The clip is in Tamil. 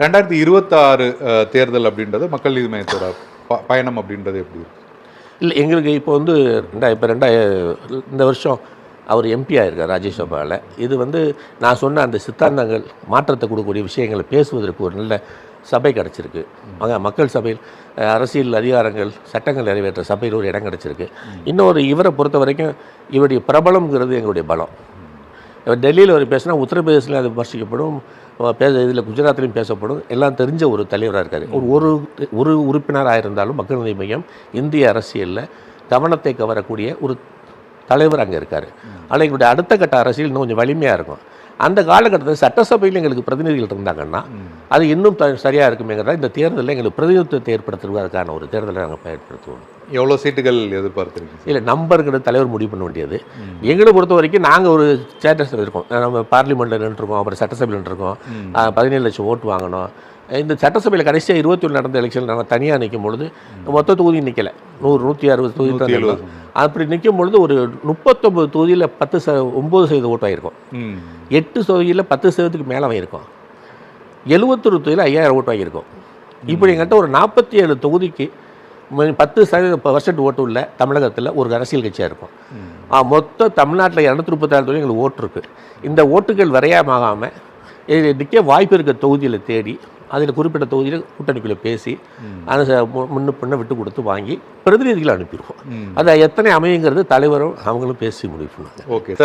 ரெண்டாயிரத்தி இருபத்தாறு தேர்தல் அப்படின்றது மக்கள் நீதி மையத்தோட ப- பயணம் அப்படின்றது எப்படி இருக்கு? இல்லை எங்களுக்கு இப்போ வந்து ரெண்டா இப்போ ரெண்டாய இந்த வருஷம் அவர் எம்பி ஆயிருக்கார் ராஜ்யசபாவில் இது வந்து நான் சொன்ன அந்த சித்தாந்தங்கள் மாற்றத்தை கொடுக்கக்கூடிய விஷயங்களை பேசுவதற்கு ஒரு நல்ல சபை கிடச்சிருக்கு. மக மக்கள் சபையில் அரசியல் அதிகாரங்கள் சட்டங்கள் நிறைவேற்ற சபையில் ஒரு இடம் கிடச்சிருக்கு. இன்னொரு இவரை பொறுத்த வரைக்கும் இவருடைய பிரபலம்ங்கிறது எங்களுடைய பலம். டெல்லியில் ஒரு பேசினா உத்தரப்பிரதேசில் அது விமர்சிக்கப்படும் பேச இதில் குஜராத்லேயும் பேசப்படும். எல்லாம் தெரிஞ்ச ஒரு தலைவராக இருக்கார். ஒரு ஒரு ஒரு உறுப்பினராக இருந்தாலும் மக்கள் நீதி மையம் இந்திய அரசியலில் கவனத்தை கவரக்கூடிய ஒரு தலைவர் அங்கே இருக்கார். ஆனால் எங்களுடைய அடுத்த கட்ட அரசியல் இன்னும் கொஞ்சம் வலிமையாக இருக்கும். அந்த காலகட்டத்தில் சட்டசபையில் எங்களுக்கு பிரதிநிதிகள் இருந்தாங்கன்னா அது இன்னும் த சரியாக இருக்குமேங்கிறதா இந்த தேர்தலில் எங்களுக்கு பிரதிநிதித்துவத்தை ஏற்படுத்துவதற்கான ஒரு தேர்தலை நாங்கள் பயன்படுத்துவோம். எவ்வளோ சீட்டுகள் எதிர்பார்த்துருக்கீங்க? இல்லை நம்பருங்கிறது தலைவர் முடிவு பண்ண வேண்டியது. எங்களை பொறுத்த வரைக்கும் நாங்கள் ஒரு ஸ்டேட்டஸில் இருக்கோம். நம்ம பார்லிமெண்ட்டில் நின்றுருக்கோம் அப்புறம் சட்டசபையில் நின்றுருக்கோம். பதினேழு லட்சம் ஓட்டு வாங்கணும் இந்த சட்டசபையில் கடைசியாக இருபத்தி ஒன்று நடந்த எலெக்ஷன் நாங்கள் தனியாக நிற்கும் பொழுது மொத்த தொகுதி நிற்கல நூறு நூற்றி அறுபது தொகுதி. அப்படி நிற்கும் பொழுது ஒரு முப்பத்தொம்பது தொகுதியில் பத்து ச ஒம்பது சதவீத ஓட்டு ஆயிருக்கும். ம். எட்டு தொகுதியில் பத்து சதவீதத்துக்கு மேலே வாங்கியிருக்கோம் எழுபத்தொரு தொகுதியில் ஐயாயிரம் ஓட்டு வாங்கியிருக்கோம் இப்படி எங்கிட்ட ஒரு நாற்பத்தி ஏழு தொகுதிக்கு பத்து சதவீத பர்சன்ட் ஓட்டு உள்ள தமிழகத்தில் ஒரு அரசியல் கட்சியாக இருக்கும். மொத்த தமிழ்நாட்டில் இரநூத்தி முப்பத்தாறு தொகுதி எங்களுக்கு ஓட்டு இருக்குது இந்த ஓட்டுகள் வரையாமாகாமல் இது நிற்க வாய்ப்பு இருக்க தொகுதியில் தேடி அதில் குறிப்பிட்ட தொகுதியில் கூட்டணிக்குள்ளே பேசி அதை முன்ன பின்ன விட்டு கொடுத்து வாங்கி பிரதிநிதிகளை அனுப்பிடுவோம். அது எத்தனை அமையுங்கிறது தலைவரும் அவங்களும் பேசி முடிவு பண்ணுவாங்க. ஓகே.